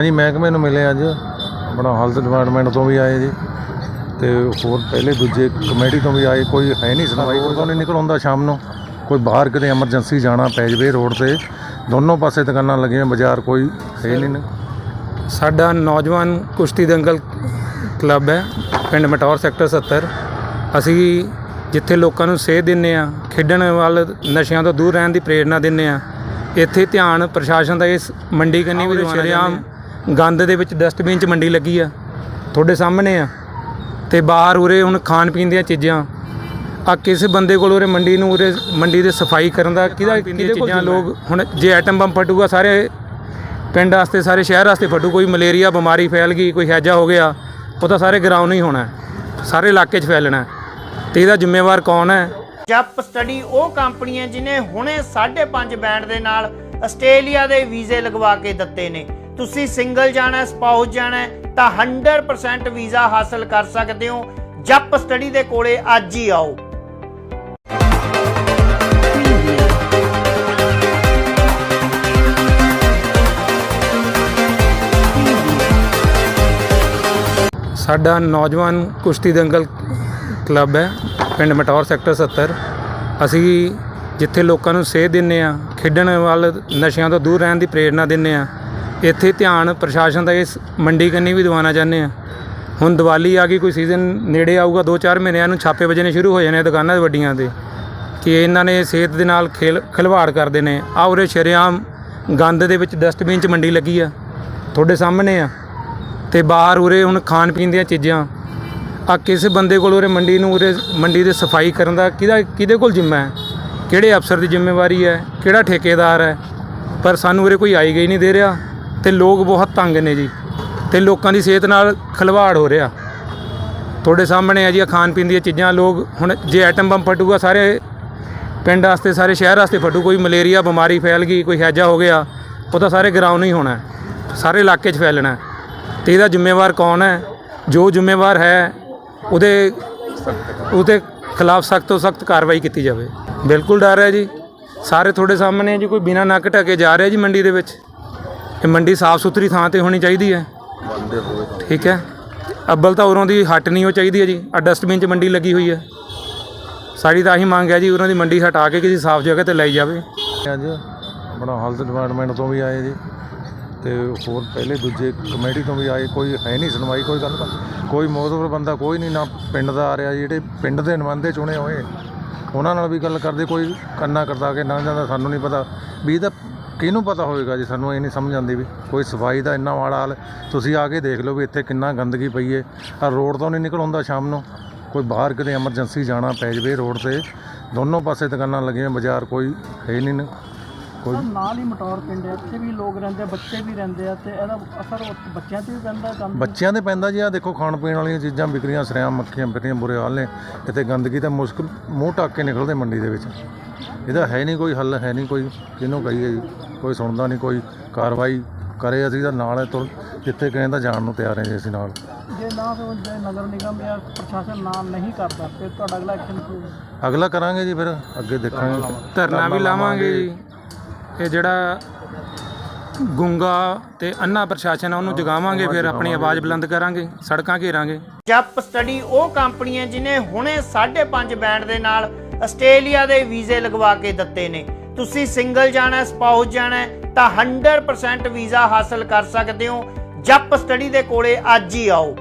ਜੀ ਮਹਿਕਮੇ ਨੂੰ ਮਿਲੇ ਅੱਜ। ਆਪਣਾ ਹੈਲਥ ਡਿਪਾਰਟਮੈਂਟ ਤੋਂ ਵੀ ਆਏ ਜੀ। ਤੇ ਹੋਰ ਪਹਿਲੇ ਦੂਜੇ ਕਮੇਟੀ ਤੋਂ ਵੀ ਆਏ। ਕੋਈ ਹੈ ਨਹੀਂ ਸੁਣਵਾਈ ਕੋਈ ਤੋਂ ਨਹੀਂ ਨਿਕਲ ਹੁੰਦਾ ਸ਼ਾਮ ਨੂੰ। ਕੋਈ ਬਾਹਰ ਕਿਤੇ ਐਮਰਜੈਂਸੀ ਜਾਣਾ ਪੈ ਜਵੇ ਰੋਡ ਤੇ। ਦੋਨੋਂ ਪਾਸੇ ਦੁਕਾਨਾਂ ਲੱਗੀਆਂ ਬਾਜ਼ਾਰ ਕੋਈ ਹੈ ਨਹੀਂ ਸਾਡਾ ਨੌਜਵਾਨ ਕੁਸ਼ਤੀ ਦੰਗਲ ਕਲੱਬ ਹੈ ਪਿੰਡ ਮਟੌਰ ਸੈਕਟਰ 70 ਅਸੀਂ ਜਿੱਥੇ ਲੋਕਾਂ ਨੂੰ ਸੇਧ ਦਿੰਨੇ ਆ ਖੇਡਣ ਵੱਲ ਨਸ਼ਿਆਂ ਤੋਂ ਦੂਰ ਰਹਿਣ ਦੀ ਪ੍ਰੇਰਣਾ ਦਿੰਨੇ ਆ ਇੱਥੇ ਧਿਆਨ ਪ੍ਰਸ਼ਾਸਨ ਦਾ ਇਸ ਮੰਡੀ ਕੰਨੀ ਵੀ ਸ਼ਰੇਆਮ ਗੰਦ ਦੇ ਵਿੱਚ ਡਸਟਬਿਨ 'ਚ ਮੰਡੀ ਲੱਗੀ ਆ ਤੁਹਾਡੇ ਸਾਹਮਣੇ ਆ ਤੇ ਬਾਹਰ ਉਰੇ ਹੁਣ ਖਾਣ ਪੀਣ ਦੀਆਂ ਚੀਜ਼ਾਂ ਆ ਕਿਸੇ ਬੰਦੇ ਕੋਲ ਉਰੇ ਮੰਡੀ ਨੂੰ ਉਰੇ ਮੰਡੀ ਦੇ ਸਫ਼ਾਈ ਕਰਨ ਦਾ ਕਿਹਦਾ ਕਿਹਦੇ ਚੀਜ਼ਾਂ ਲੋਕ ਹੁਣ ਜੇ ਐਟਮ ਬੰਬ ਫਟੂਗਾ ਸਾਰੇ ਪਿੰਡ ਵਾਸਤੇ ਸਾਰੇ ਸ਼ਹਿਰ ਵਾਸਤੇ ਫਟੂ ਕੋਈ ਮਲੇਰੀਆ ਬਿਮਾਰੀ ਫੈਲ ਗਈ ਕੋਈ ਹੈਜਾ ਹੋ ਗਿਆ ਉਹ ਤਾਂ ਸਾਰੇ ਨਹੀਂ ਹੋਣਾ ਹੈ। ਸਾਰੇ ਇਲਾਕੇ 'ਚ ਫੈਲਣਾ। ਤੇ ਇਹਦਾ ਜ਼ਿੰਮੇਵਾਰ ਕੌਣ ਹੈ ਜਪ ਸਟੱਡੀ ਉਹ ਕੰਪਨੀ ਹੈ ਜਿਨੇ ਹੁਣੇ 5.5 ਬੈਂਡ ਦੇ ਨਾਲ ਆਸਟ੍ਰੇਲੀਆ ਦੇ ਵੀਜ਼ੇ ਲਗਵਾ ਕੇ ਦਿੱਤੇ ਨੇ ਤੁਸੀਂ ਸਿੰਗਲ ਜਾਣਾ ਹੈ, ਸਪਾਊਸ ਜਾਣਾ ਤਾਂ 100% ਵੀਜ਼ਾ ਹਾਸਲ ਕਰ ਸਕਦੇ ਹੋ। ਜਪ ਸਟੱਡੀ ਦੇ ਕੋਲੇ ਅੱਜ ਹੀ ਆਓ। ਸਾਡਾ ਨੌਜਵਾਨ ਕੁਸ਼ਤੀ ਦੰਗਲ ਕਲੱਬ ਹੈ ਪਿੰਡ ਮਟੌਰ ਸੈਕਟਰ 70 ਅਸੀਂ ਜਿੱਥੇ ਲੋਕਾਂ ਨੂੰ ਸੇਧ ਦਿੰਨੇ ਆ ਖੇਡਣ ਵੱਲ ਨਸ਼ਿਆਂ ਤੋਂ ਦੂਰ ਰਹਿਣ ਦੀ ਪ੍ਰੇਰਣਾ ਦਿੰਨੇ ਆ ਇੱਥੇ ਧਿਆਨ ਪ੍ਰਸ਼ਾਸਨ ਦਾ ਇਸ ਮੰਡੀ ਕੰਨੀ ਵੀ ਦਿਵਾਉਣਾ ਚਾਹੁੰਦੇ ਆ ਹੁਣ ਦੀਵਾਲੀ ਆ ਗਈ, ਕੋਈ ਸੀਜ਼ਨ ਨੇੜੇ ਆਊਗਾ 2-4 ਮਹੀਨਿਆਂ ਨੂੰ ਛਾਪੇ ਵੱਜਣੇ ਸ਼ੁਰੂ ਹੋ ਜਾਣੇ ਆ ਦੁਕਾਨਾਂ ਦੇ ਵੱਡੀਆਂ ਤੇ। ਕਿ ਇਹਨਾਂ ਨੇ ਸਿਹਤ ਦੇ ਨਾਲ ਖੇਲ, ਖਿਲਵਾੜ ਕਰਦੇ ਨੇ। ਆ ਉਰੇ ਸ਼ਰੇਆਮ ਗੰਦ ਦੇ ਵਿੱਚ ਡਸਟਬਿਨ 'ਚ ਮੰਡੀ ਲੱਗੀ ਆ, ਤੁਹਾਡੇ ਸਾਹਮਣੇ ਆ। ਤੇ ਬਾਹਰ ਉਰੇ ਹੁਣ ਖਾਣ ਪੀਣ ਦੀਆਂ ਚੀਜ਼ਾਂ। ਆ ਕਿਸੇ ਬੰਦੇ ਕੋਲ ਉਰੇ ਮੰਡੀ ਨੂੰ, ਉਰੇ ਮੰਡੀ ਦੇ ਸਫ਼ਾਈ ਕਰਨ ਦਾ, ਕਿਹਦਾ, ਕਿਹਦੇ ਕੋਲ ਜ਼ਿੰਮਾ ਹੈ? ਕਿਹੜੇ ਅਫਸਰ ਦੀ ਜ਼ਿੰਮੇਵਾਰੀ ਹੈ? ਕਿਹੜਾ ਠੇਕੇਦਾਰ ਹੈ? ਪਰ ਸਾਨੂੰ ਉਰੇ ਕੋਈ ਆਈ ਗਈ ਨਹੀਂ ਦੇ ਰਿਹਾ। ਤੇ ਲੋਕ ਬਹੁਤ ਤੰਗ ਨੇ ਜੀ ਤੇ ਲੋਕਾਂ ਦੀ ਸਿਹਤ ਨਾਲ ਖਿਲਵਾੜ ਹੋ ਰਿਹਾ। ਤੁਹਾਡੇ ਸਾਹਮਣੇ ਆ ਜੀ, ਆਹ ਖਾਣ ਪੀਣ ਦੀਆਂ ਚੀਜ਼ਾਂ, ਲੋਕ ਹੁਣ ਜੇ ਐਟਮ ਬੰਬ ਫਟੂਗਾ, ਸਾਰੇ ਪਿੰਡ ਵਾਸਤੇ, ਸਾਰੇ ਸ਼ਹਿਰ ਵਾਸਤੇ ਫਟੂ, ਕੋਈ ਮਲੇਰੀਆ, ਬਿਮਾਰੀ ਫੈਲ ਗਈ, ਕੋਈ ਹੈਜਾ ਹੋ ਗਿਆ, ਉਹ ਤਾਂ ਸਾਰੇ ਗਰਾਊਂਡ ਹੀ ਹੋਣਾ ਸਾਰੇ ਇਲਾਕੇ 'ਚ ਫੈਲਣਾ ਹੈ। ਤੇ ਇਹਦਾ ਜ਼ਿੰਮੇਵਾਰ ਕੌਣ ਹੈ? ਜੋ ਜ਼ਿੰਮੇਵਾਰ ਹੈ, ਉਹਦੇ ਉਹਦੇ ਖਿਲਾਫ ਸਖਤ ਤੋਂ ਸਖਤ ਕਾਰਵਾਈ ਕੀਤੀ ਜਾਵੇ। ਬਿਲਕੁਲ ਡਰ ਹੈ ਜੀ। ਸਾਰੇ ਤੁਹਾਡੇ ਸਾਹਮਣੇ ਹੈ ਜੀ, ਕੋਈ ਬਿਨਾਂ ਨੱਕ ਢਕੇ ਜਾ ਰਿਹਾ ਜੀ ਮੰਡੀ ਦੇ ਵਿੱਚ। ਇਹ ਮੰਡੀ ਸਾਫ਼ ਸੁਥਰੀ ਥਾਂ ਤੇ ਹੋਣੀ ਚਾਹੀਦੀ ਹੈ। ਠੀਕ ਹੈ। ਅੱਬਲ ਤਾਂ ਉਰੋਂ ਦੀ ਹਟ ਨਹੀਂ ਹੋ ਚਾਹੀਦੀ ਹੈ ਜੀ। ਆ ਡਸਟਬਿਨ 'ਚ ਮੰਡੀ ਲੱਗੀ ਹੋਈ ਹੈ। ਸਾਡੀ ਤਾਂ ਆਹੀ ਮੰਗ ਹੈ ਜੀ ਉਹਨਾਂ ਦੀ ਮੰਡੀ ਹਟਾ ਕੇ ਕਿਸੇ ਸਾਫ਼ ਜਗ੍ਹਾ ਤੇ ਲਈ ਜਾਵੇ। ਅੱਜ ਆਪਣਾ ਹੈਲਥ ਡਿਪਾਰਟਮੈਂਟ ਤੋਂ ਵੀ ਆਏ ਜੀ। ਤੇ ਹੋਰ ਪਹਿਲੇ ਦੂਜੇ ਕਮੇਟੀ ਤੋਂ ਵੀ ਆਏ। ਕੋਈ ਹੈ ਨਹੀਂ ਸੁਣਵਾਈ, ਕੋਈ ਗੱਲ ਕੋਈ ਮੋਦਵਰ ਬੰਦਾ ਕੋਈ ਨਹੀਂ, ਨਾ ਪਿੰਡ ਦਾ ਆ ਰਿਹਾ ਜਿਹੜੇ ਪਿੰਡ ਦੇ ਨੁਮਾਇੰਦੇ ਚੁਣੇ ਹੋਏ, ਉਹਨਾਂ ਨਾਲ ਵੀ ਗੱਲ ਕਰਦੇ। ਕੋਈ ਕੰਨਾ ਕਰਦਾ ਕੇ ਨਾ ਜਾਂਦਾ, ਸਾਨੂੰ ਨਹੀਂ ਪਤਾ। ਵੀ ਇਹਦਾ ਕਿਹਨੂੰ ਪਤਾ ਹੋਵੇਗਾ ਜੀ? ਸਾਨੂੰ ਇਹ ਨਹੀਂ ਸਮਝ ਆਉਂਦੀ ਵੀ ਕੋਈ ਸਫ਼ਾਈ ਦਾ ਇੰਨਾ ਮਾੜਾ ਹਾਲ ਤੁਸੀਂ ਆ ਕੇ ਦੇਖ ਲਓ ਵੀ ਇੱਥੇ ਕਿੰਨਾ ਗੰਦਗੀ ਪਈ ਹੈ। ਆ ਰੋਡ ਤੋਂ ਨਹੀਂ ਨਿਕਲ ਹੁੰਦਾ ਸ਼ਾਮ ਨੂੰ। ਕੋਈ ਬਾਹਰ ਕਿਤੇ ਐਮਰਜੈਂਸੀ ਜਾਣਾ ਪੈ ਜਵੇ ਰੋਡ ਤੇ। ਦੋਨੋਂ ਪਾਸੇ ਦੁਕਾਨਾਂ ਲੱਗੀਆਂ, ਬਾਜ਼ਾਰ ਕੋਈ ਹੈ ਨਹੀਂ। ਕੋਈ ਸਰ ਨਾਲ ਹੀ ਮਟੌਰ ਪਿੰਡ ਹੈ ਇੱਥੇ ਵੀ ਲੋਕ ਰਹਿੰਦੇ ਆ ਬੱਚੇ ਵੀ ਰਹਿੰਦੇ ਆ ਤੇ ਇਹਦਾ ਅਸਰ ਉਹ ਬੱਚਿਆਂ ਤੇ ਵੀ ਪੈਂਦਾ ਕੰਮ ਬੱਚਿਆਂ ਦੇ ਪੈਂਦਾ ਜੀ ਆ ਦੇਖੋ ਖਾਣ ਪੀਣ ਵਾਲੀਆਂ ਚੀਜ਼ਾਂ ਵਿਕਰੀਆਂ ਸਰਿਆਮ ਮੱਖੀਆਂ ਬਿਕਰੀਆਂ ਬੁਰੇ ਹਾਲ ਨੇ। ਇੱਥੇ ਗੰਦਗੀ ਤਾਂ ਮੁਸ਼ਕਲ ਮੂੰਹ ਢੱਕ ਕੇ ਨਿਕਲਦੇ ਮੰਡੀ ਦੇ ਵਿੱਚ। ਇਹਦਾ ਹੈ ਨਹੀਂ ਕੋਈ ਹੱਲ ਹੈ ਨਹੀਂ ਕੋਈ ਕਿਹਨੂੰ ਕਹੀਏ ਜੀ? ਕੋਈ ਸੁਣਦਾ ਨਹੀਂ ਕੋਈ ਕਾਰਵਾਈ ਕਰੇ ਅਸੀਂ ਤਾਂ ਨਾਲ ਹੈ ਤੁਰ ਜਿੱਥੇ ਕਹਿੰਦਾ ਜਾਣ ਨੂੰ ਤਿਆਰ ਹਾਂ ਜੀ ਅਸੀਂ ਨਾਲ। ਜੇ ਨਾ ਫਿਰ ਜੇ ਨਗਰ ਨਿਗਮ ਜਾਂ ਪ੍ਰਸ਼ਾਸਨ ਨਾ ਨਹੀਂ ਕਰਦਾ ਫਿਰ ਤੁਹਾਡਾ ਅਗਲਾ ਐਕਸ਼ਨ ਕੀ ਹੋਊਗਾ ਅਗਲਾ ਕਰਾਂਗੇ ਜੀ ਫਿਰ ਅੱਗੇ ਦੇਖਾਂਗੇ। ਧਰਨਾ ਵੀ ਲਾਵਾਂਗੇ ਜੀ। ਇਹ ਜਿਹੜਾ ਗੁੰਗਾ ਤੇ ਅੰਨਾ ਪ੍ਰਸ਼ਾਸਨ ਆ ਉਹਨੂੰ ਜਗਾਵਾਂਗੇ ਫਿਰ ਆਪਣੀ ਆਵਾਜ਼ ਬੁਲੰਦ ਕਰਾਂਗੇ ਸੜਕਾਂ ਘੇਰਾਂਗੇ। ਜਪ ਸਟੱਡੀ ਉਹ ਕੰਪਨੀ ਹੈ ਜਿਨੇ ਹੁਣੇ 5.5 ਬੈਂਡ ਦੇ ਨਾਲ ਆਸਟ੍ਰੇਲੀਆ ਦੇ ਵੀਜ਼ੇ ਲਗਵਾ ਕੇ ਦਿੱਤੇ ਨੇ। ਤੁਸੀਂ ਸਿੰਗਲ ਜਾਣਾ ਹੈ, ਸਪਾਊਸ ਜਾਣਾ ਤਾਂ 100% ਵੀਜ਼ਾ ਹਾਸਲ ਕਰ ਸਕਦੇ ਹੋ। ਜਪ ਸਟੱਡੀ ਦੇ ਕੋਲੇ ਅੱਜ ਹੀ ਆਓ।